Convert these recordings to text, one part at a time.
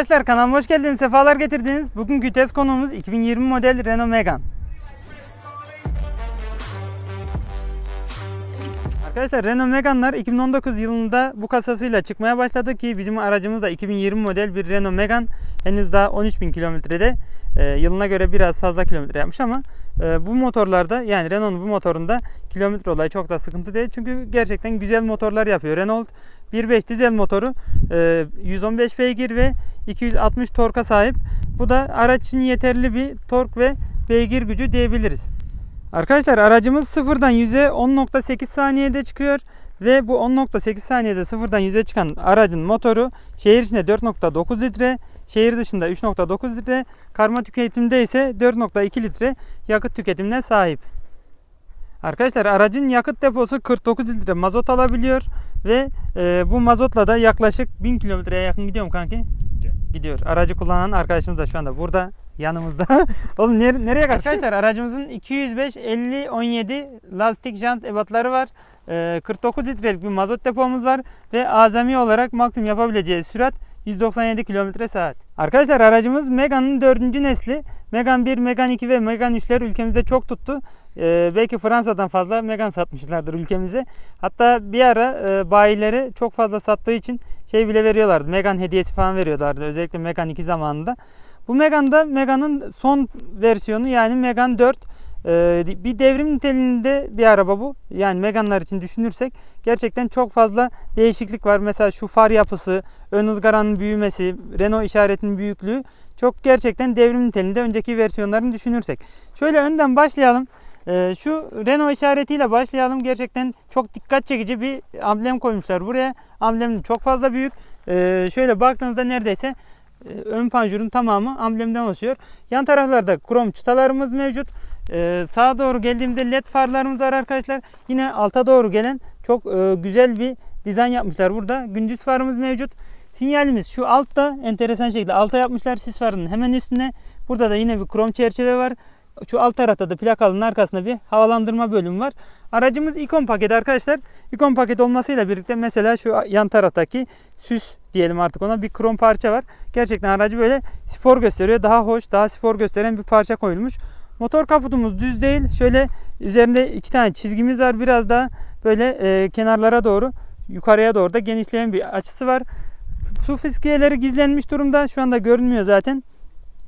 Arkadaşlar kanalıma hoş geldiniz, sefalar getirdiniz. Bugünkü test konuğumuz 2020 model Renault Megane. Arkadaşlar Renault Megane'lar 2019 yılında bu kasasıyla çıkmaya başladı ki bizim aracımız da 2020 model bir Renault Megane. Henüz daha 13.000 kilometrede e, yılına göre biraz fazla kilometre yapmış ama e, bu motorlarda yani Renault'un bu motorunda kilometre olayı çok da sıkıntı değil. Çünkü gerçekten güzel motorlar yapıyor. Renault 1.5 dizel motoru e, 115 beygir ve 260 torka sahip. Bu da araç için yeterli bir tork ve beygir gücü diyebiliriz. Arkadaşlar aracımız sıfırdan 100'e 10.8 saniyede çıkıyor ve bu 10.8 saniyede sıfırdan 100'e çıkan aracın motoru şehir içinde 4.9 litre, şehir dışında 3.9 litre, karma tüketimde ise 4.2 litre yakıt tüketimine sahip. Arkadaşlar aracın yakıt deposu 49 litre mazot alabiliyor ve e, bu mazotla da yaklaşık 1000 kilometreye yakın gidiyor mu kanki? Gidiyor. Gidiyor. Aracı kullanan arkadaşımız da şu anda burada yanımızda. Oğlum nere- nereye kaç? Arkadaşlar aracımızın 205 50 17 lastik jant ebatları var. E, 49 litrelik bir mazot depomuz var ve azami olarak maksimum yapabileceği sürat 197 km saat. Arkadaşlar aracımız Megane'ın dördüncü nesli. Megane 1, Megane 2 ve Megane 3'ler ülkemizde çok tuttu. Ee, belki Fransa'dan fazla Megane satmışlardır ülkemize. Hatta bir ara e, bayileri çok fazla sattığı için şey bile veriyorlardı. Megane hediyesi falan veriyorlardı. Özellikle Megane 2 zamanında. Bu Megane'da Megane'ın son versiyonu yani Megane 4. Ee, bir devrim niteliğinde bir araba bu. Yani Megane'lar için düşünürsek gerçekten çok fazla değişiklik var. Mesela şu far yapısı, ön ızgaranın büyümesi, Renault işaretinin büyüklüğü çok gerçekten devrim niteliğinde önceki versiyonlarını düşünürsek. Şöyle önden başlayalım. Ee, şu Renault işaretiyle başlayalım. Gerçekten çok dikkat çekici bir amblem koymuşlar buraya. Amblem çok fazla büyük. Ee, şöyle baktığınızda neredeyse e, ön panjurun tamamı amblemden oluşuyor. Yan taraflarda krom çıtalarımız mevcut. Ee, sağa doğru geldiğimizde led farlarımız var arkadaşlar. Yine alta doğru gelen çok e, güzel bir dizayn yapmışlar burada. Gündüz farımız mevcut. Sinyalimiz şu altta enteresan şekilde alta yapmışlar sis farının hemen üstüne. Burada da yine bir krom çerçeve var. Şu alt tarafta da plakalının arkasında bir havalandırma bölümü var. Aracımız ikon paket arkadaşlar. İkon paket olmasıyla birlikte mesela şu yan taraftaki süs diyelim artık ona bir krom parça var. Gerçekten aracı böyle spor gösteriyor. Daha hoş, daha spor gösteren bir parça koyulmuş. Motor kaputumuz düz değil. Şöyle üzerinde iki tane çizgimiz var. Biraz daha böyle e, kenarlara doğru yukarıya doğru da genişleyen bir açısı var. Su fiskiyeleri gizlenmiş durumda. Şu anda görünmüyor zaten.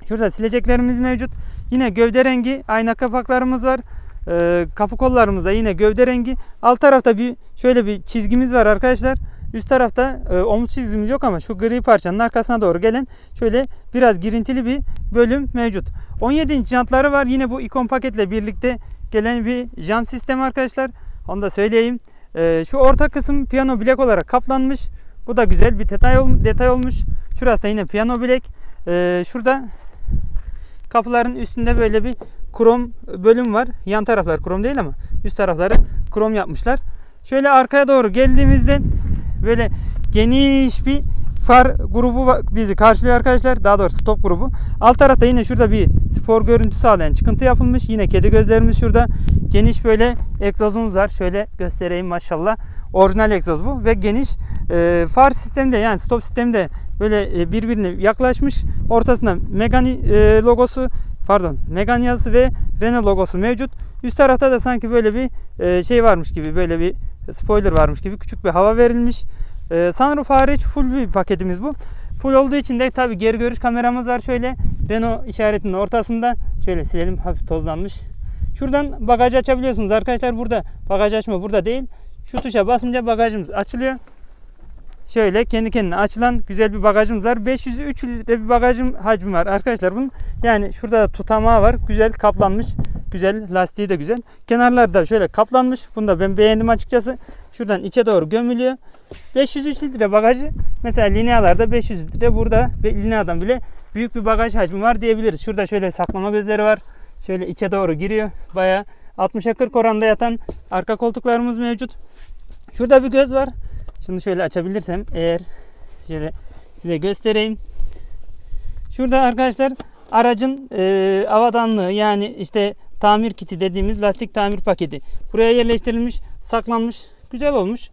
Şurada sileceklerimiz mevcut. Yine gövde rengi ayna kapaklarımız var. Ee, kapı kollarımızda yine gövde rengi. Alt tarafta bir şöyle bir çizgimiz var arkadaşlar. Üst tarafta e, omuz çizgimiz yok ama şu gri parçanın arkasına doğru gelen şöyle biraz girintili bir bölüm mevcut. 17 inç jantları var. Yine bu ikon paketle birlikte gelen bir jant sistemi arkadaşlar. Onu da söyleyeyim. Ee, şu orta kısım piyano bilek olarak kaplanmış. Bu da güzel bir detay, detay olmuş. Şurası da yine piyano bilek. Ee, şurada kapıların üstünde böyle bir krom bölüm var. Yan taraflar krom değil ama üst tarafları krom yapmışlar. Şöyle arkaya doğru geldiğimizde böyle geniş bir far grubu bizi karşılıyor arkadaşlar. Daha doğrusu stop grubu. Alt tarafta yine şurada bir spor görüntü sağlayan çıkıntı yapılmış. Yine kedi gözlerimiz şurada. Geniş böyle egzozumuz var. Şöyle göstereyim maşallah. Orijinal egzoz bu ve geniş e, far sistemi de yani stop sistemi de böyle e, birbirine yaklaşmış. Ortasında Megane e, logosu pardon Megane yazısı ve Renault logosu mevcut. Üst tarafta da sanki böyle bir e, şey varmış gibi böyle bir spoiler varmış gibi küçük bir hava verilmiş. E, sunroof hariç full bir paketimiz bu. Full olduğu için de tabi geri görüş kameramız var şöyle Renault işaretinin ortasında. Şöyle silelim hafif tozlanmış. Şuradan bagajı açabiliyorsunuz arkadaşlar. Burada bagaj açma burada değil. Şu tuşa basınca bagajımız açılıyor. Şöyle kendi kendine açılan güzel bir bagajımız var. 503 litre bir bagajım hacmi var arkadaşlar bunun. Yani şurada da tutamağı var. Güzel kaplanmış. Güzel lastiği de güzel. Kenarları da şöyle kaplanmış. Bunu da ben beğendim açıkçası. Şuradan içe doğru gömülüyor. 503 litre bagajı. Mesela linealarda 500 litre. Burada lineadan bile büyük bir bagaj hacmi var diyebiliriz. Şurada şöyle saklama gözleri var. Şöyle içe doğru giriyor. Baya 60'a 40 oranda yatan arka koltuklarımız mevcut. Şurada bir göz var. Şunu şöyle açabilirsem eğer şöyle size göstereyim. Şurada arkadaşlar aracın e, avadanlığı yani işte tamir kiti dediğimiz lastik tamir paketi. Buraya yerleştirilmiş, saklanmış. Güzel olmuş.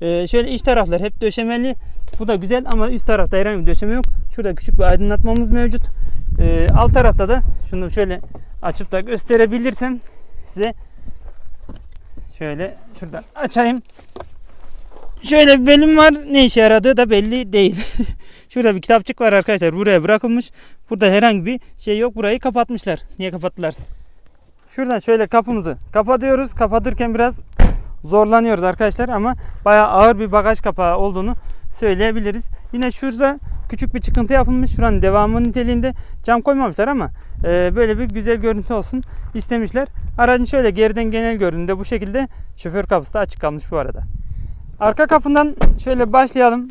E, şöyle iç taraflar hep döşemeli. Bu da güzel ama üst tarafta herhangi bir döşeme yok. Şurada küçük bir aydınlatmamız mevcut. Ee, alt tarafta da şunu şöyle açıp da gösterebilirsem size şöyle şuradan açayım. Şöyle bir bölüm var. Ne işe yaradığı da belli değil. Şurada bir kitapçık var arkadaşlar. Buraya bırakılmış. Burada herhangi bir şey yok. Burayı kapatmışlar. Niye kapattılar? Şuradan şöyle kapımızı kapatıyoruz. Kapatırken biraz zorlanıyoruz arkadaşlar ama bayağı ağır bir bagaj kapağı olduğunu söyleyebiliriz. Yine şurada küçük bir çıkıntı yapılmış. Şuranın devamı niteliğinde cam koymamışlar ama e, böyle bir güzel görüntü olsun istemişler. Aracın şöyle geriden genel görünümde bu şekilde şoför kapısı da açık kalmış bu arada. Arka kapından şöyle başlayalım.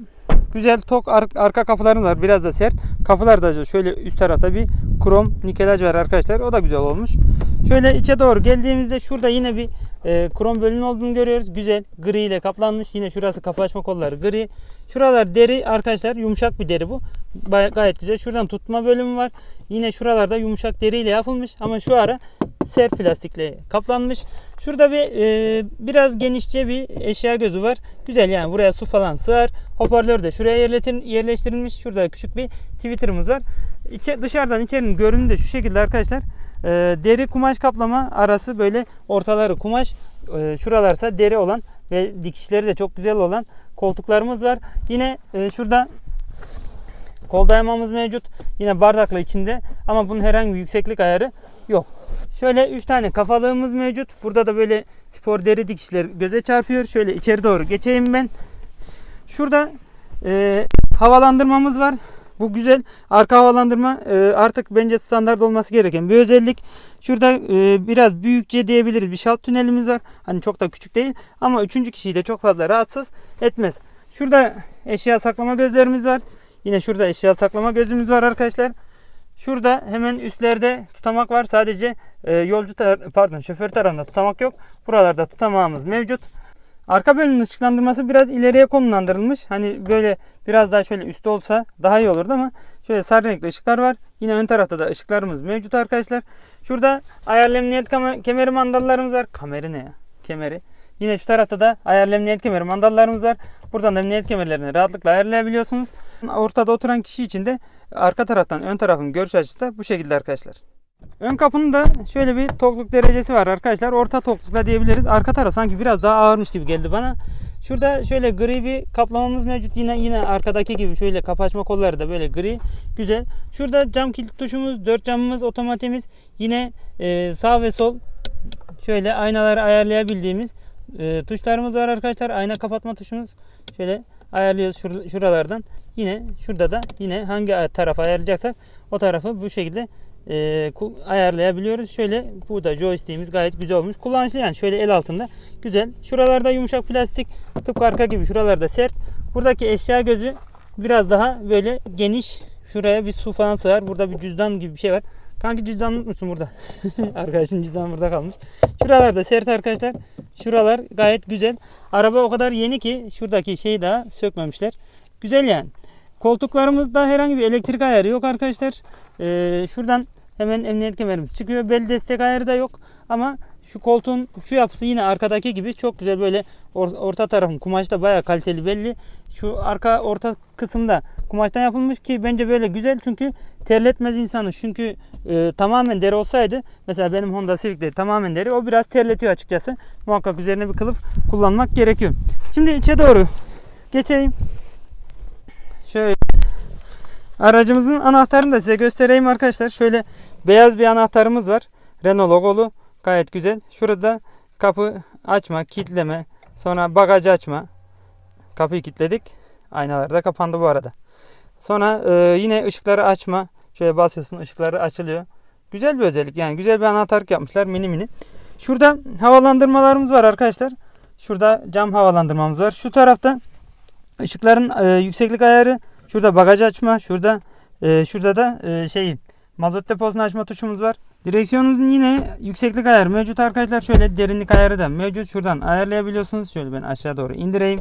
Güzel tok ar- arka kapılarımız var. Biraz da sert. Kapılar da şöyle üst tarafta bir krom nikelaj var arkadaşlar. O da güzel olmuş. Şöyle içe doğru geldiğimizde şurada yine bir e, krom bölümü olduğunu görüyoruz. Güzel gri ile kaplanmış. Yine şurası kapı açma kolları gri. Şuralar deri arkadaşlar. Yumuşak bir deri bu. Baya- gayet güzel. Şuradan tutma bölümü var. Yine şuralarda yumuşak deri ile yapılmış. Ama şu ara sert plastikle kaplanmış. Şurada bir e, biraz genişçe bir eşya gözü var. Güzel yani buraya su falan sığar. Hoparlör de şuraya yerletin, yerleştirilmiş. Şurada küçük bir Twitter'ımız var. İçe, dışarıdan içerinin görünümü de şu şekilde arkadaşlar. E, deri kumaş kaplama arası böyle ortaları kumaş. E, şuralarsa deri olan ve dikişleri de çok güzel olan koltuklarımız var. Yine e, şurada kol dayamamız mevcut. Yine bardakla içinde ama bunun herhangi bir yükseklik ayarı yok. Şöyle 3 tane kafalığımız mevcut. Burada da böyle spor deri dikişler göze çarpıyor. Şöyle içeri doğru geçeyim ben. Şurada e, havalandırmamız var. Bu güzel. Arka havalandırma e, artık bence standart olması gereken bir özellik. Şurada e, biraz büyükçe diyebiliriz. Bir şalt tünelimiz var. Hani çok da küçük değil. Ama üçüncü kişiyi de çok fazla rahatsız etmez. Şurada eşya saklama gözlerimiz var. Yine şurada eşya saklama gözümüz var arkadaşlar. Şurada hemen üstlerde tutamak var. Sadece e, yolcu tar- pardon şoför tarafında tutamak yok. Buralarda tutamağımız mevcut. Arka bölümün ışıklandırması biraz ileriye konumlandırılmış. Hani böyle biraz daha şöyle üstte olsa daha iyi olurdu ama şöyle sarı renkli ışıklar var. Yine ön tarafta da ışıklarımız mevcut arkadaşlar. Şurada ayarlı emniyet kemeri mandallarımız var. Kameri ne ya? Kemeri. Yine şu tarafta da ayarlı emniyet kemeri mandallarımız var. Buradan da emniyet kemerlerini rahatlıkla ayarlayabiliyorsunuz. Ortada oturan kişi için de arka taraftan ön tarafın görüş açısı da bu şekilde arkadaşlar. Ön kapının da şöyle bir tokluk derecesi var arkadaşlar. Orta toklukla diyebiliriz. Arka taraf sanki biraz daha ağırmış gibi geldi bana. Şurada şöyle gri bir kaplamamız mevcut. Yine yine arkadaki gibi şöyle kapı açma kolları da böyle gri. Güzel. Şurada cam kilit tuşumuz, dört camımız, otomatimiz. Yine e, sağ ve sol şöyle aynaları ayarlayabildiğimiz e, tuşlarımız var arkadaşlar. Ayna kapatma tuşumuz. Şöyle ayarlıyoruz şur- şuralardan. Yine şurada da yine hangi tarafa ayarlayacaksak o tarafı bu şekilde e, ayarlayabiliyoruz. Şöyle bu da joystick'imiz gayet güzel olmuş. Kullanışlı yani şöyle el altında güzel. Şuralarda yumuşak plastik tıpkı arka gibi şuralarda sert. Buradaki eşya gözü biraz daha böyle geniş. Şuraya bir su falan sığar. Burada bir cüzdan gibi bir şey var. Kanki cüzdanı unutmuşsun burada. Arkadaşın cüzdanı burada kalmış. Şuralarda sert arkadaşlar. Şuralar gayet güzel. Araba o kadar yeni ki şuradaki şeyi daha sökmemişler. Güzel yani. Koltuklarımızda herhangi bir elektrik ayarı yok arkadaşlar. Ee, şuradan hemen emniyet kemerimiz çıkıyor. Bel destek ayarı da yok. Ama şu koltuğun şu yapısı yine arkadaki gibi çok güzel böyle or- orta tarafın kumaş da bayağı kaliteli belli. Şu arka orta kısımda kumaştan yapılmış ki bence böyle güzel çünkü terletmez insanı. Çünkü e, tamamen deri olsaydı mesela benim Honda Civic'de tamamen deri o biraz terletiyor açıkçası. Muhakkak üzerine bir kılıf kullanmak gerekiyor. Şimdi içe doğru geçeyim. Şöyle aracımızın anahtarını da size göstereyim arkadaşlar. Şöyle beyaz bir anahtarımız var. Renault logolu. Gayet güzel. Şurada kapı açma, kilitleme, sonra bagajı açma. Kapıyı kilitledik. Aynalar da kapandı bu arada. Sonra e, yine ışıkları açma. Şöyle basıyorsun ışıkları açılıyor. Güzel bir özellik yani güzel bir anahtarlık yapmışlar mini mini. Şurada havalandırmalarımız var arkadaşlar. Şurada cam havalandırmamız var. Şu tarafta ışıkların e, yükseklik ayarı. Şurada bagajı açma. Şurada e, şurada da e, şey mazot deposunu açma tuşumuz var. Direksiyonumuzun yine yükseklik ayarı mevcut arkadaşlar. Şöyle derinlik ayarı da mevcut. Şuradan ayarlayabiliyorsunuz. Şöyle ben aşağı doğru indireyim.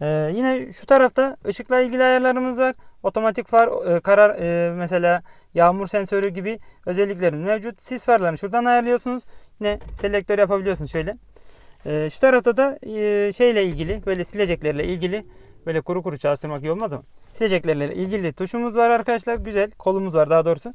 Ee, yine şu tarafta ışıkla ilgili ayarlarımız var. Otomatik far e, karar e, mesela yağmur sensörü gibi özelliklerimiz mevcut. Sis farlarını şuradan ayarlıyorsunuz. Yine selektör yapabiliyorsunuz şöyle. Ee, şu tarafta da e, şeyle ilgili böyle sileceklerle ilgili Böyle kuru kuru çalıştırmak iyi olmaz ama. Sileceklerle ilgili tuşumuz var arkadaşlar. Güzel. Kolumuz var daha doğrusu.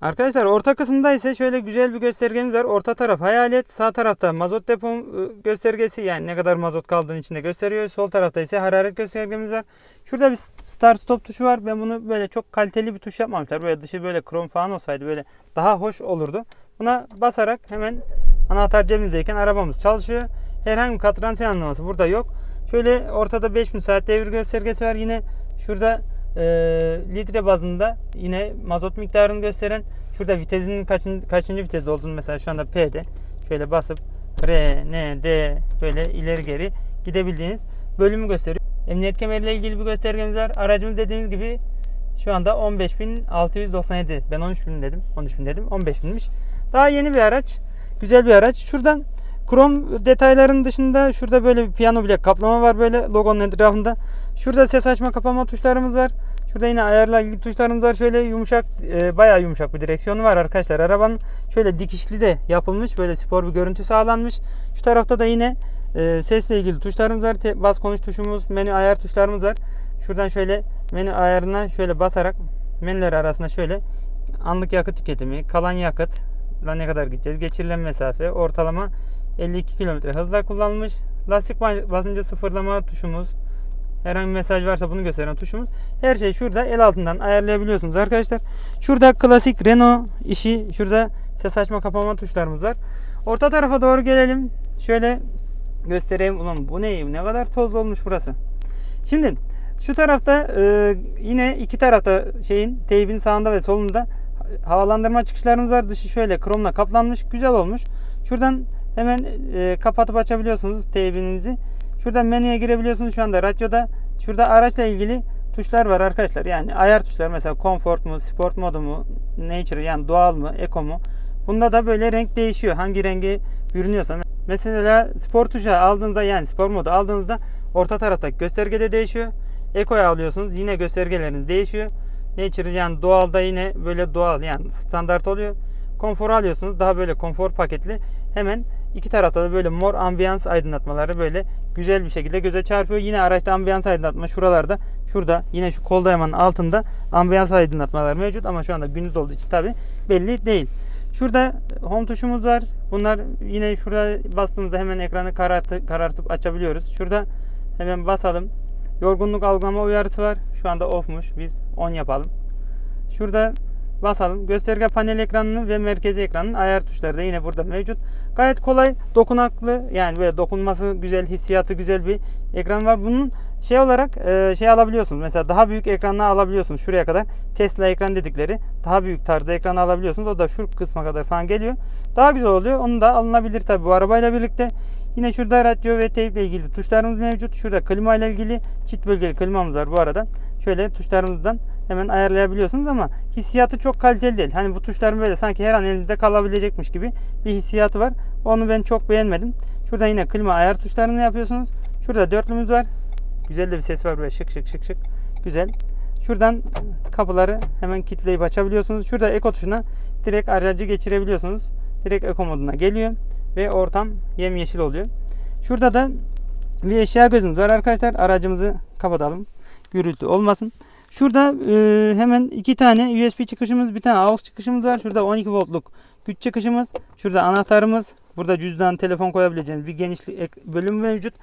Arkadaşlar orta kısımda ise şöyle güzel bir göstergemiz var. Orta taraf hayalet. Sağ tarafta mazot depo ıı, göstergesi yani ne kadar mazot kaldığını içinde gösteriyor. Sol tarafta ise hararet göstergemiz var. Şurada bir start stop tuşu var. Ben bunu böyle çok kaliteli bir tuş yapmamışlar. Böyle dışı böyle krom falan olsaydı böyle daha hoş olurdu. Buna basarak hemen anahtar cebimizdeyken arabamız çalışıyor. Herhangi bir katran anlaması burada yok. Şöyle ortada 5000 saat devir göstergesi var. Yine şurada e, litre bazında yine mazot miktarını gösteren şurada vitesinin kaçıncı, kaçıncı viteste olduğunu mesela şu anda P'de şöyle basıp R, N, D böyle ileri geri gidebildiğiniz bölümü gösteriyor. Emniyet kemeriyle ilgili bir göstergemiz var. Aracımız dediğimiz gibi şu anda 15.697. Ben 13.000 dedim. 13.000 dedim. 15.000'miş. Daha yeni bir araç. Güzel bir araç. Şuradan krom detayların dışında şurada böyle bir piyano bile kaplama var böyle logonun etrafında. Şurada ses açma kapama tuşlarımız var. Şurada yine ayarla ilgili tuşlarımız var. Şöyle yumuşak, e, bayağı yumuşak bir direksiyonu var arkadaşlar. Arabanın şöyle dikişli de yapılmış. Böyle spor bir görüntü sağlanmış. Şu tarafta da yine e, sesle ilgili tuşlarımız var. Te- bas konuş tuşumuz, menü ayar tuşlarımız var. Şuradan şöyle menü ayarına şöyle basarak menüler arasında şöyle anlık yakıt tüketimi, kalan yakıt, ne kadar gideceğiz, geçirilen mesafe, ortalama 52 km hızla kullanılmış. Lastik bas- basıncı sıfırlama tuşumuz, herhangi bir mesaj varsa bunu gösteren tuşumuz. Her şey şurada el altından ayarlayabiliyorsunuz arkadaşlar. Şurada klasik Renault işi, şurada ses açma kapama tuşlarımız var. Orta tarafa doğru gelelim. Şöyle göstereyim. Ulan bu ne? Ne kadar toz olmuş burası. Şimdi şu tarafta e, yine iki tarafta şeyin teybin sağında ve solunda havalandırma çıkışlarımız var. Dışı şöyle kromla kaplanmış. Güzel olmuş. Şuradan hemen e, kapatıp açabiliyorsunuz teybinizi. Şuradan menüye girebiliyorsunuz. Şu anda radyoda şurada araçla ilgili tuşlar var arkadaşlar. Yani ayar tuşları mesela comfort mu, sport modu mu, nature yani doğal mı, eco mu. Bunda da böyle renk değişiyor. Hangi rengi bürünüyorsa. Mesela spor tuşu aldığınızda yani spor modu aldığınızda orta taraftaki göstergede değişiyor. Eco'ya alıyorsunuz. Yine göstergeleriniz değişiyor. Nature yani doğalda yine böyle doğal yani standart oluyor. Konfor alıyorsunuz. Daha böyle konfor paketli. Hemen iki tarafta da böyle mor ambiyans aydınlatmaları böyle güzel bir şekilde göze çarpıyor. Yine araçta ambiyans aydınlatma şuralarda şurada yine şu kol dayamanın altında ambiyans aydınlatmalar mevcut ama şu anda gündüz olduğu için tabi belli değil. Şurada home tuşumuz var. Bunlar yine şurada bastığımızda hemen ekranı karartı, karartıp açabiliyoruz. Şurada hemen basalım. Yorgunluk algılama uyarısı var. Şu anda off'muş. Biz on yapalım. Şurada basalım. Gösterge panel ekranının ve merkezi ekranın ayar tuşları da yine burada mevcut. Gayet kolay, dokunaklı yani böyle dokunması güzel, hissiyatı güzel bir ekran var. Bunun şey olarak e, şey alabiliyorsunuz. Mesela daha büyük ekranla alabiliyorsunuz. Şuraya kadar Tesla ekran dedikleri daha büyük tarzda ekran alabiliyorsunuz. O da şu kısma kadar falan geliyor. Daha güzel oluyor. Onu da alınabilir tabi bu arabayla birlikte. Yine şurada radyo ve teyp ile ilgili tuşlarımız mevcut. Şurada klima ile ilgili çift bölgeli klimamız var bu arada. Şöyle tuşlarımızdan hemen ayarlayabiliyorsunuz ama hissiyatı çok kaliteli değil. Hani bu tuşların böyle sanki her an elinizde kalabilecekmiş gibi bir hissiyatı var. Onu ben çok beğenmedim. Şurada yine klima ayar tuşlarını yapıyorsunuz. Şurada dörtlümüz var. Güzel de bir ses var böyle şık şık şık şık. Güzel. Şuradan kapıları hemen kilitleyip açabiliyorsunuz. Şurada eko tuşuna direkt aracı geçirebiliyorsunuz. Direkt eko moduna geliyor ve ortam yemyeşil oluyor. Şurada da bir eşya gözümüz var arkadaşlar. Aracımızı kapatalım. Gürültü olmasın. Şurada e, hemen iki tane USB çıkışımız, bir tane AUX çıkışımız var. Şurada 12 voltluk güç çıkışımız. Şurada anahtarımız. Burada cüzdan, telefon koyabileceğiniz bir genişlik bölüm mevcut.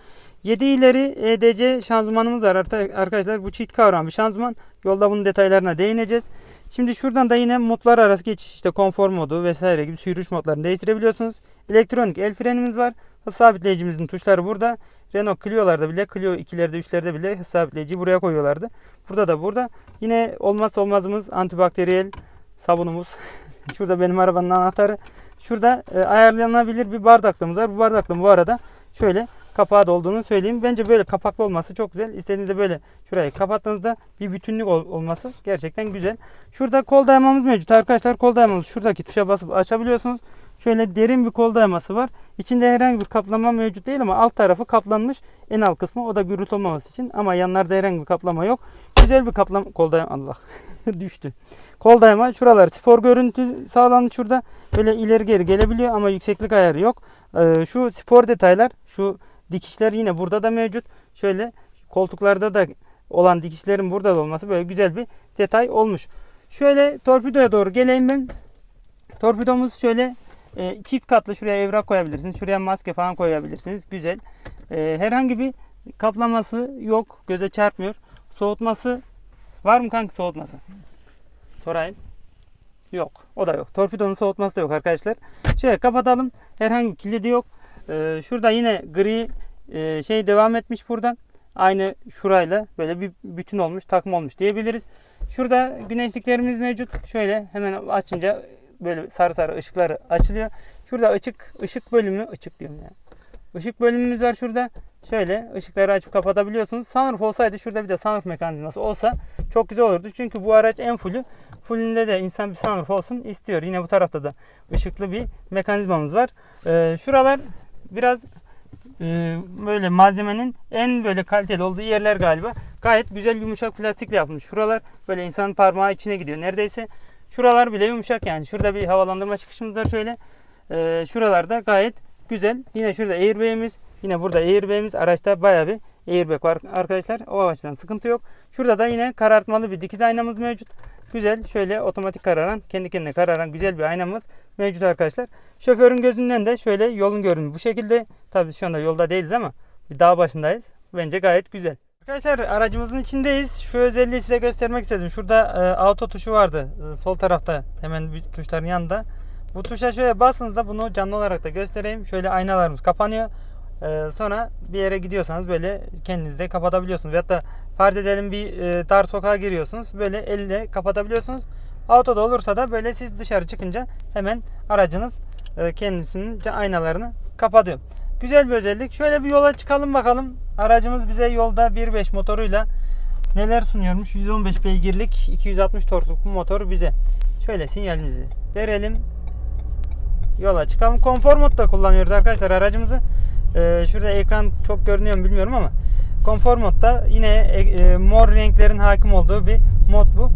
7 ileri EDC şanzımanımız var arkadaşlar. Bu çift kavram bir şanzıman. Yolda bunun detaylarına değineceğiz. Şimdi şuradan da yine modlar arası geçiş işte konfor modu vesaire gibi sürüş modlarını değiştirebiliyorsunuz. Elektronik el frenimiz var. Hız sabitleyicimizin tuşları burada. Renault Clio'larda bile, Clio 2'lerde 3'lerde bile hız sabitleyiciyi buraya koyuyorlardı. Burada da burada. Yine olmazsa olmazımız antibakteriyel sabunumuz. Şurada benim arabanın anahtarı. Şurada e, ayarlanabilir bir bardaklığımız var. Bu bardaklığın bu arada şöyle kapağı da olduğunu söyleyeyim. Bence böyle kapaklı olması çok güzel. İstediğinizde böyle şurayı kapattığınızda bir bütünlük ol- olması gerçekten güzel. Şurada kol dayamamız mevcut arkadaşlar. Kol dayamamız şuradaki tuşa basıp açabiliyorsunuz. Şöyle derin bir kol dayaması var. İçinde herhangi bir kaplama mevcut değil ama alt tarafı kaplanmış. En alt kısmı o da gürültü olmaması için ama yanlarda herhangi bir kaplama yok. Güzel bir kaplama kol dayama Allah düştü. Kol dayama şuralar spor görüntü sağlandı şurada. Böyle ileri geri gelebiliyor ama yükseklik ayarı yok. Ee, şu spor detaylar şu dikişler yine burada da mevcut. Şöyle koltuklarda da olan dikişlerin burada da olması böyle güzel bir detay olmuş. Şöyle torpidoya doğru geleyim ben. Torpidomuz şöyle e, çift katlı şuraya evrak koyabilirsiniz. Şuraya maske falan koyabilirsiniz. Güzel. E, herhangi bir kaplaması yok. Göze çarpmıyor. Soğutması var mı kanka soğutması? Sorayım. Yok. O da yok. Torpidonun soğutması da yok arkadaşlar. Şöyle kapatalım. Herhangi bir kilidi yok. E, şurada yine gri e, şey devam etmiş burada. Aynı şurayla böyle bir bütün olmuş, takım olmuş diyebiliriz. Şurada güneşliklerimiz mevcut. Şöyle hemen açınca böyle sarı sarı ışıkları açılıyor. Şurada ışık ışık bölümü ışık diyorum ya. Işık bölümümüz var şurada. Şöyle ışıkları açıp kapatabiliyorsunuz. Sunroof olsaydı şurada bir de sunroof mekanizması olsa çok güzel olurdu. Çünkü bu araç en fullü. Fullünde de insan bir sunroof olsun istiyor. Yine bu tarafta da ışıklı bir mekanizmamız var. Ee, şuralar biraz e, böyle malzemenin en böyle kaliteli olduğu yerler galiba. Gayet güzel yumuşak plastikle yapılmış. Şuralar böyle insanın parmağı içine gidiyor. Neredeyse şuralar bile yumuşak yani. Şurada bir havalandırma çıkışımız var şöyle. Ee, şuralarda gayet güzel. Yine şurada airbag'imiz. Yine burada airbag'imiz. Araçta baya bir airbag var arkadaşlar. O açıdan sıkıntı yok. Şurada da yine karartmalı bir dikiz aynamız mevcut. Güzel şöyle otomatik kararan, kendi kendine kararan güzel bir aynamız mevcut arkadaşlar. Şoförün gözünden de şöyle yolun görünümü bu şekilde. Tabii şu anda yolda değiliz ama bir dağ başındayız. Bence gayet güzel. Arkadaşlar aracımızın içindeyiz. Şu özelliği size göstermek istedim. Şurada e, auto tuşu vardı. E, sol tarafta hemen bir tuşların yanında. Bu tuşa şöyle basınızda bunu canlı olarak da göstereyim. Şöyle aynalarımız kapanıyor. E, sonra bir yere gidiyorsanız böyle kendiniz de kapatabiliyorsunuz. Veyahut da farz edelim bir e, dar sokağa giriyorsunuz. Böyle elle kapatabiliyorsunuz. Autoda olursa da böyle siz dışarı çıkınca hemen aracınız e, kendisinin aynalarını kapatıyor. Güzel bir özellik. Şöyle bir yola çıkalım bakalım. Aracımız bize yolda 1.5 motoruyla neler sunuyormuş? 115 beygirlik 260 torkluk bu motor bize. Şöyle sinyalimizi verelim. Yola çıkalım. Konfor modda kullanıyoruz arkadaşlar aracımızı. Ee, şurada ekran çok görünüyor mu bilmiyorum ama konfor modda yine e, e, mor renklerin hakim olduğu bir mod bu.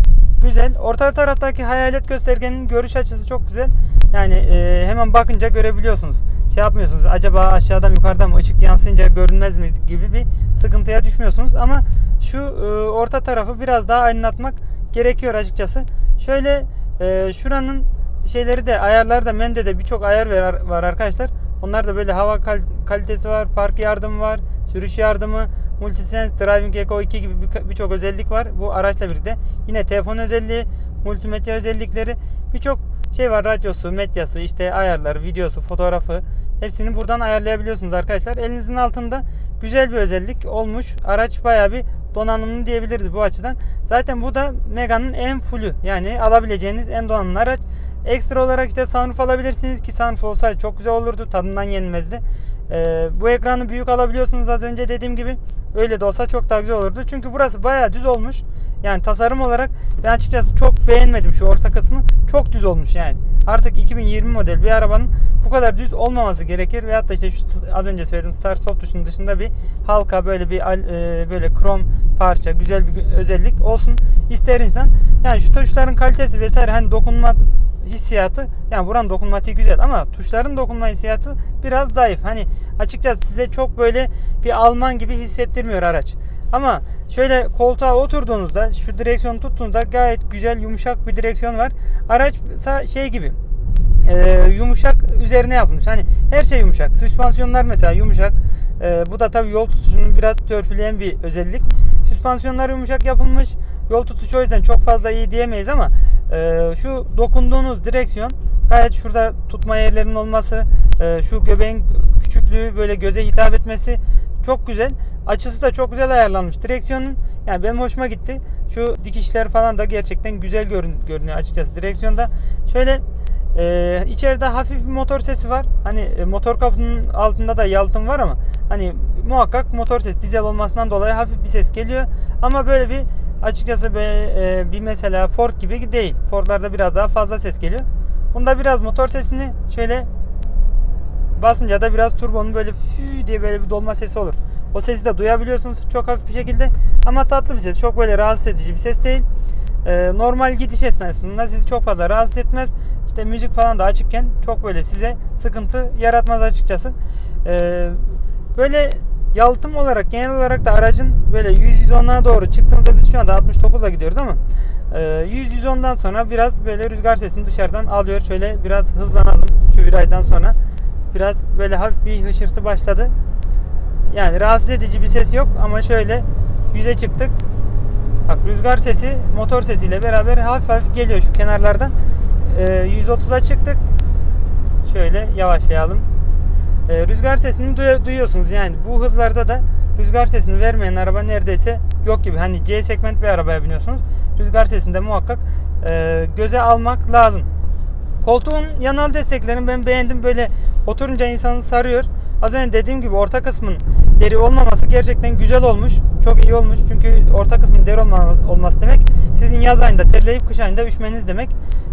Güzel. Orta taraftaki hayalet göstergenin görüş açısı çok güzel. Yani e, hemen bakınca görebiliyorsunuz. Şey yapmıyorsunuz. Acaba aşağıdan yukarıdan mı ışık yansıyınca görünmez mi gibi bir sıkıntıya düşmüyorsunuz. Ama şu e, orta tarafı biraz daha aydınlatmak gerekiyor açıkçası. Şöyle e, şuranın şeyleri de ayarları da mende de birçok ayar var, arkadaşlar. Onlar da böyle hava kal- kalitesi var, park yardımı var, sürüş yardımı, Multisense Driving Eco 2 gibi bir- birçok özellik var bu araçla birlikte. Yine telefon özelliği, multimedya özellikleri, birçok şey var. Radyosu, medyası, işte ayarları, videosu, fotoğrafı hepsini buradan ayarlayabiliyorsunuz arkadaşlar. Elinizin altında güzel bir özellik olmuş. Araç bayağı bir donanımlı diyebiliriz bu açıdan. Zaten bu da Mega'nın en fullü. Yani alabileceğiniz en donanımlı araç. Ekstra olarak işte sunroof alabilirsiniz ki sunroof olsaydı çok güzel olurdu. Tadından yenilmezdi. Ee, bu ekranı büyük alabiliyorsunuz az önce dediğim gibi. Öyle de olsa çok daha güzel olurdu. Çünkü burası bayağı düz olmuş. Yani tasarım olarak ben açıkçası çok beğenmedim şu orta kısmı. Çok düz olmuş yani. Artık 2020 model bir arabanın bu kadar düz olmaması gerekir. Veyahut da işte şu az önce söylediğim Start Stop tuşunun dışında bir halka böyle bir e, böyle krom parça güzel bir özellik olsun ister insan. Yani şu tuşların kalitesi vesaire hani dokunma hissiyatı yani buranın dokunmatiği güzel ama tuşların dokunma hissiyatı biraz zayıf. Hani açıkçası size çok böyle bir Alman gibi hissettirmiyor araç. Ama şöyle koltuğa oturduğunuzda şu direksiyonu tuttuğunuzda gayet güzel yumuşak bir direksiyon var. Araç şey gibi e, yumuşak üzerine yapılmış. Hani her şey yumuşak. Süspansiyonlar mesela yumuşak. E, bu da tabii yol tutuşunu biraz törpüleyen bir özellik. Süspansiyonlar yumuşak yapılmış. Yol tutuşu o yüzden çok fazla iyi diyemeyiz ama e, şu dokunduğunuz direksiyon gayet şurada tutma yerlerinin olması, e, şu göbeğin küçüklüğü böyle göze hitap etmesi çok güzel. Açısı da çok güzel ayarlanmış. Direksiyonun yani benim hoşuma gitti. Şu dikişler falan da gerçekten güzel görün, görünüyor açıkçası direksiyonda. Şöyle ee, içeride hafif bir motor sesi var. Hani e, motor kapının altında da yalıtım var ama hani muhakkak motor sesi dizel olmasından dolayı hafif bir ses geliyor. Ama böyle bir açıkçası be, e, bir mesela Ford gibi değil. Ford'larda biraz daha fazla ses geliyor. Bunda biraz motor sesini şöyle basınca da biraz turbonun böyle fü diye böyle bir dolma sesi olur. O sesi de duyabiliyorsunuz çok hafif bir şekilde ama tatlı bir ses. Çok böyle rahatsız edici bir ses değil. Ee, normal gidiş esnasında sizi çok fazla rahatsız etmez. İşte müzik falan da açıkken çok böyle size sıkıntı yaratmaz açıkçası. Ee, böyle yalıtım olarak genel olarak da aracın böyle 100-110'a doğru çıktığınızda biz şu anda 69'a gidiyoruz ama e, 100-110'dan sonra biraz böyle rüzgar sesini dışarıdan alıyor. Şöyle biraz hızlanalım şu virajdan sonra. Biraz böyle hafif bir hışırtı başladı. Yani rahatsız edici bir ses yok ama şöyle yüze çıktık. Bak rüzgar sesi motor sesiyle beraber hafif hafif geliyor şu kenarlardan. Ee, 130'a çıktık. Şöyle yavaşlayalım. Ee, rüzgar sesini duy- duyuyorsunuz yani bu hızlarda da rüzgar sesini vermeyen araba neredeyse yok gibi. Hani C segment bir arabaya biniyorsunuz. Rüzgar sesini de muhakkak e, göze almak lazım. Koltuğun yanal desteklerini ben beğendim. Böyle oturunca insanı sarıyor. Az önce dediğim gibi orta kısmın deri olmaması gerçekten güzel olmuş. Çok iyi olmuş. Çünkü orta kısmın deri olma, olması demek sizin yaz ayında terleyip kış ayında üşmeniz demek.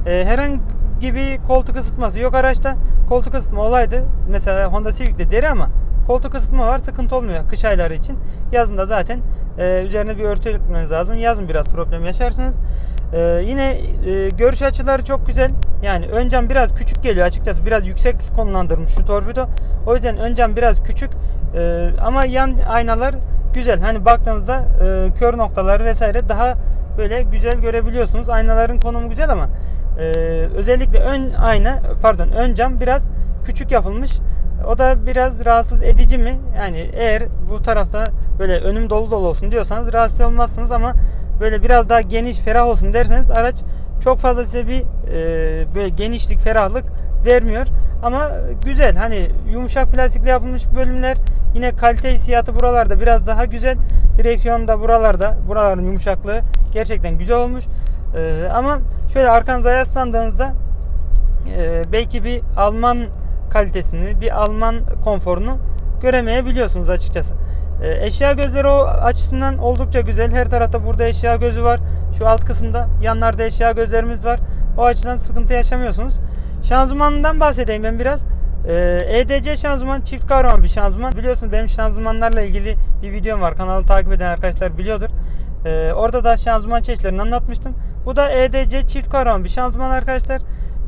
Ee, herhangi bir koltuk ısıtması yok araçta. Koltuk ısıtma olaydı. Mesela Honda Civic'te deri ama koltuk ısıtma var sıkıntı olmuyor kış ayları için. Yazın da zaten e, üzerine bir örtü örtmeniz lazım. Yazın biraz problem yaşarsınız. Ee, yine e, görüş açıları çok güzel. Yani ön cam biraz küçük geliyor açıkçası. Biraz yüksek konumlandırmış şu torpido. O yüzden ön cam biraz küçük. Ee, ama yan aynalar güzel. Hani baktığınızda e, kör noktaları vesaire daha böyle güzel görebiliyorsunuz. Aynaların konumu güzel ama e, özellikle ön ayna pardon ön cam biraz küçük yapılmış. O da biraz rahatsız edici mi? Yani eğer bu tarafta böyle önüm dolu dolu olsun diyorsanız rahatsız olmazsınız ama böyle biraz daha geniş ferah olsun derseniz araç çok fazla size bir e, böyle genişlik ferahlık vermiyor. Ama güzel hani yumuşak plastikle yapılmış bölümler yine kalite hissiyatı buralarda biraz daha güzel. Direksiyon da buralarda buraların yumuşaklığı gerçekten güzel olmuş. E, ama şöyle arkanıza yaslandığınızda e, belki bir Alman kalitesini, bir Alman konforunu göremeyebiliyorsunuz açıkçası. E, eşya gözleri o açısından oldukça güzel. Her tarafta burada eşya gözü var. Şu alt kısımda yanlarda eşya gözlerimiz var. O açıdan sıkıntı yaşamıyorsunuz. Şanzımanından bahsedeyim ben biraz. Ee, EDC şanzıman çift kavramlı bir şanzıman. Biliyorsunuz benim şanzımanlarla ilgili bir videom var. Kanalı takip eden arkadaşlar biliyordur. Ee, orada da şanzıman çeşitlerini anlatmıştım. Bu da EDC çift kavramlı bir şanzıman arkadaşlar.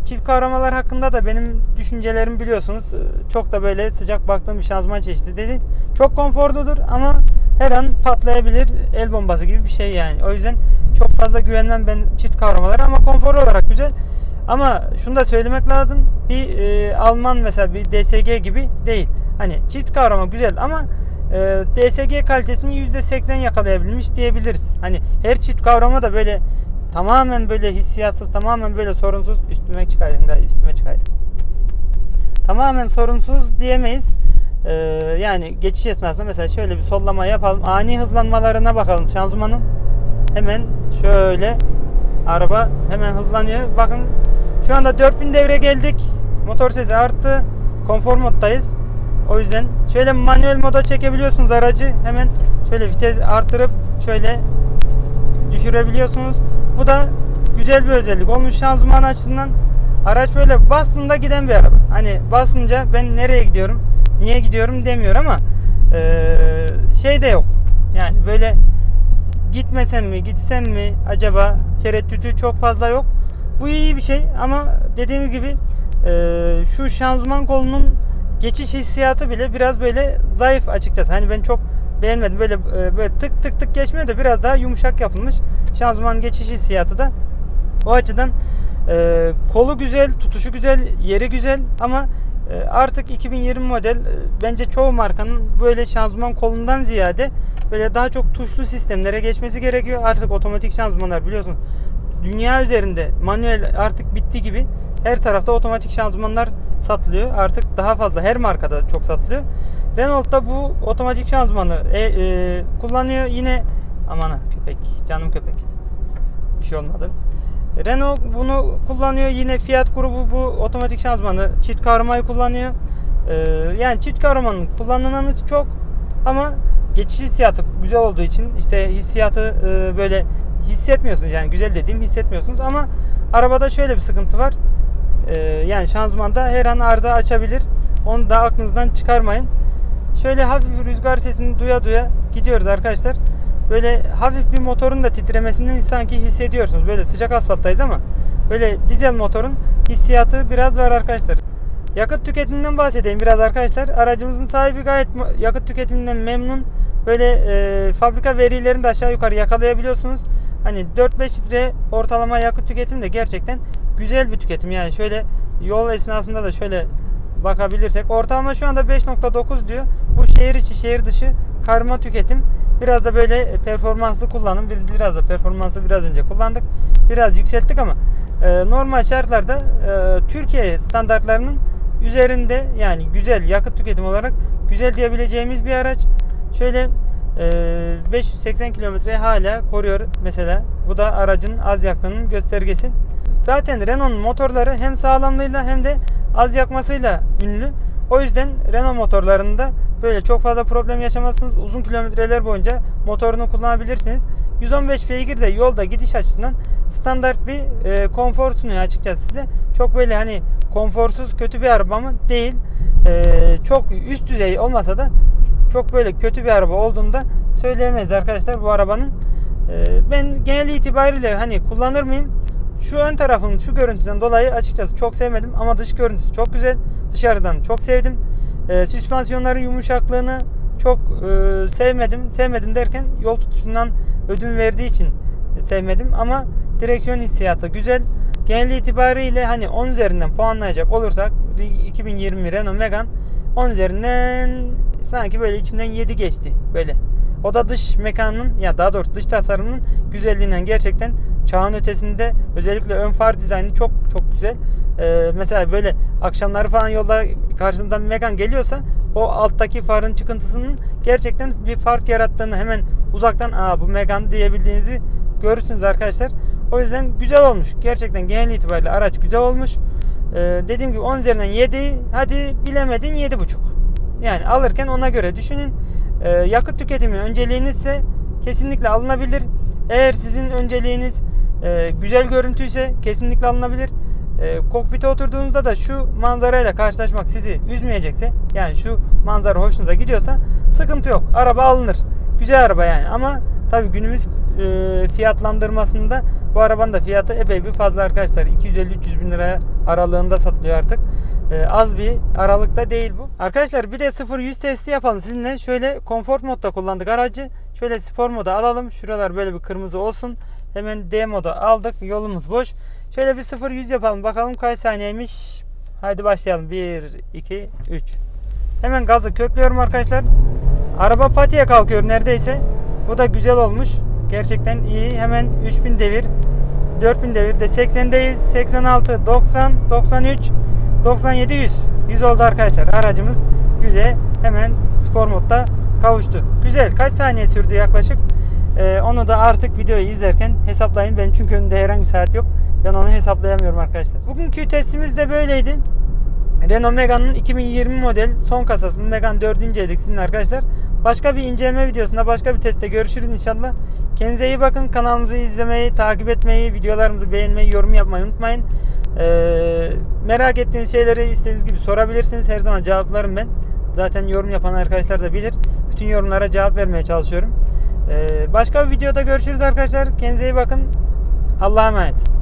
Çift kavramalar hakkında da benim düşüncelerimi biliyorsunuz. Ee, Çok da böyle sıcak baktığım bir şanzıman çeşidi değil. Çok konforludur ama her an patlayabilir. El bombası gibi bir şey yani. O yüzden çok fazla güvenmem ben çift kavramalara ama konfor olarak güzel. Ama şunu da söylemek lazım. Bir e, Alman mesela bir DSG gibi değil. Hani çift kavrama güzel ama e, DSG kalitesini %80 yakalayabilmiş diyebiliriz. Hani her çift kavrama da böyle tamamen böyle hissiyatsız, tamamen böyle sorunsuz üstüme çıkaydım da üstüme çıkaydım. Tamamen sorunsuz diyemeyiz. E, yani geçiş esnasında mesela şöyle bir sollama yapalım. Ani hızlanmalarına bakalım şanzımanın. Hemen şöyle araba hemen hızlanıyor. Bakın şu anda 4000 devre geldik. Motor sesi arttı. Konfor moddayız. O yüzden şöyle manuel moda çekebiliyorsunuz aracı. Hemen şöyle vites arttırıp şöyle düşürebiliyorsunuz. Bu da güzel bir özellik olmuş şanzıman açısından. Araç böyle bastığında giden bir araba. Hani basınca ben nereye gidiyorum, niye gidiyorum demiyor ama eee, şey de yok. Yani böyle gitmesem mi, gitsem mi acaba tereddütü çok fazla yok. Bu iyi bir şey ama dediğim gibi e, şu şanzıman kolunun geçiş hissiyatı bile biraz böyle zayıf açıkçası. Hani ben çok beğenmedim. Böyle e, böyle tık tık tık geçmiyor da biraz daha yumuşak yapılmış. Şanzıman geçiş hissiyatı da o açıdan e, kolu güzel, tutuşu güzel, yeri güzel ama e, artık 2020 model e, bence çoğu markanın böyle şanzıman kolundan ziyade böyle daha çok tuşlu sistemlere geçmesi gerekiyor. Artık otomatik şanzımanlar biliyorsun dünya üzerinde manuel artık bitti gibi her tarafta otomatik şanzımanlar satılıyor. Artık daha fazla her markada çok satılıyor. Renault da bu otomatik şanzımanı e, e, kullanıyor. Yine aman ha, köpek canım köpek bir şey olmadı. Renault bunu kullanıyor. Yine Fiat grubu bu otomatik şanzımanı çift kavramayı kullanıyor. Ee, yani çift kavramanın kullanılanı çok ama geçiş hissiyatı güzel olduğu için işte hissiyatı e, böyle hissetmiyorsunuz yani güzel dediğim hissetmiyorsunuz ama arabada şöyle bir sıkıntı var. Ee, yani şanzımanda her an arıza açabilir. Onu da aklınızdan çıkarmayın. Şöyle hafif rüzgar sesini duya duya gidiyoruz arkadaşlar. Böyle hafif bir motorun da titremesini sanki hissediyorsunuz. Böyle sıcak asfalttayız ama böyle dizel motorun hissiyatı biraz var arkadaşlar. Yakıt tüketiminden bahsedeyim biraz arkadaşlar. Aracımızın sahibi gayet yakıt tüketiminden memnun. Böyle e, fabrika verilerini de aşağı yukarı yakalayabiliyorsunuz. Hani 4-5 litre ortalama yakıt tüketimi de gerçekten güzel bir tüketim. Yani şöyle yol esnasında da şöyle bakabilirsek ortalama şu anda 5.9 diyor. Bu şehir içi şehir dışı karma tüketim. Biraz da böyle performanslı kullanım. Biz biraz da performansı biraz önce kullandık. Biraz yükselttik ama e, normal şartlarda e, Türkiye standartlarının üzerinde yani güzel yakıt tüketim olarak güzel diyebileceğimiz bir araç. Şöyle e, 580 kilometre hala koruyor mesela. Bu da aracın az yaktığının göstergesi. Zaten Renault'un motorları hem sağlamlığıyla hem de az yakmasıyla ünlü. O yüzden Renault motorlarında böyle çok fazla problem yaşamazsınız. Uzun kilometreler boyunca motorunu kullanabilirsiniz. 115 beygir de yolda gidiş açısından standart bir e, konfor sunuyor açıkçası size. Çok böyle hani konforsuz kötü bir araba mı? Değil. E, çok üst düzey olmasa da çok böyle kötü bir araba olduğunu da söyleyemeyiz arkadaşlar bu arabanın. E, ben genel itibariyle hani kullanır mıyım? Şu ön tarafın şu görüntüden dolayı açıkçası çok sevmedim ama dış görüntüsü çok güzel. Dışarıdan çok sevdim. E, süspansiyonların yumuşaklığını çok e, sevmedim. Sevmedim derken yol tutuşundan ödün verdiği için sevmedim ama direksiyon hissiyatı güzel. Genel itibariyle hani 10 üzerinden puanlayacak olursak 2020 Renault Megane 10 üzerinden sanki böyle içimden 7 geçti böyle. O da dış mekanının ya daha doğrusu dış tasarımının güzelliğinden gerçekten çağın ötesinde özellikle ön far dizaynı çok çok güzel. Ee, mesela böyle akşamları falan yolda karşınızdan bir Megane geliyorsa o alttaki farın çıkıntısının gerçekten bir fark yarattığını hemen uzaktan aa bu Megane diyebildiğinizi görürsünüz arkadaşlar. O yüzden güzel olmuş. Gerçekten genel itibariyle araç güzel olmuş. Ee, dediğim gibi 10 üzerinden 7 hadi bilemedin 7.5. Yani alırken ona göre düşünün. Ee, yakıt tüketimi önceliğinizse kesinlikle alınabilir. Eğer sizin önceliğiniz e, güzel görüntüyse kesinlikle alınabilir. E, kokpite oturduğunuzda da şu manzarayla karşılaşmak sizi üzmeyecekse yani şu manzara hoşunuza gidiyorsa sıkıntı yok. Araba alınır. Güzel araba yani ama tabi günümüz e, fiyatlandırmasında bu arabanın da fiyatı epey bir fazla arkadaşlar. 250-300 bin lira aralığında satılıyor artık. E, az bir aralıkta değil bu. Arkadaşlar bir de 0-100 testi yapalım sizinle. Şöyle konfor modda kullandık aracı. Şöyle spor moda alalım. Şuralar böyle bir kırmızı olsun. Hemen D moda aldık. Yolumuz boş. Şöyle bir 0-100 yapalım. Bakalım kaç saniyeymiş. Haydi başlayalım. 1, 2, 3. Hemen gazı köklüyorum arkadaşlar. Araba patiye kalkıyor neredeyse. Bu da güzel olmuş. Gerçekten iyi. Hemen 3000 devir. 4000 devirde 80'deyiz. 86, 90, 93, 97, 100. 100 oldu arkadaşlar. Aracımız 100'e hemen spor modda kavuştu. Güzel. Kaç saniye sürdü yaklaşık? Ee, onu da artık videoyu izlerken hesaplayın. Benim çünkü önümde herhangi bir saat yok. Ben onu hesaplayamıyorum arkadaşlar. Bugünkü testimiz de böyleydi. Renault Megane'ın 2020 model son kasasının Megane 4. inceledik arkadaşlar. Başka bir inceleme videosunda başka bir testte görüşürüz inşallah. Kendinize iyi bakın. Kanalımızı izlemeyi, takip etmeyi, videolarımızı beğenmeyi, yorum yapmayı unutmayın. Ee, merak ettiğiniz şeyleri istediğiniz gibi sorabilirsiniz. Her zaman cevaplarım ben. Zaten yorum yapan arkadaşlar da bilir. Bütün yorumlara cevap vermeye çalışıyorum. Ee, başka bir videoda görüşürüz arkadaşlar. Kendinize iyi bakın. Allah'a emanet.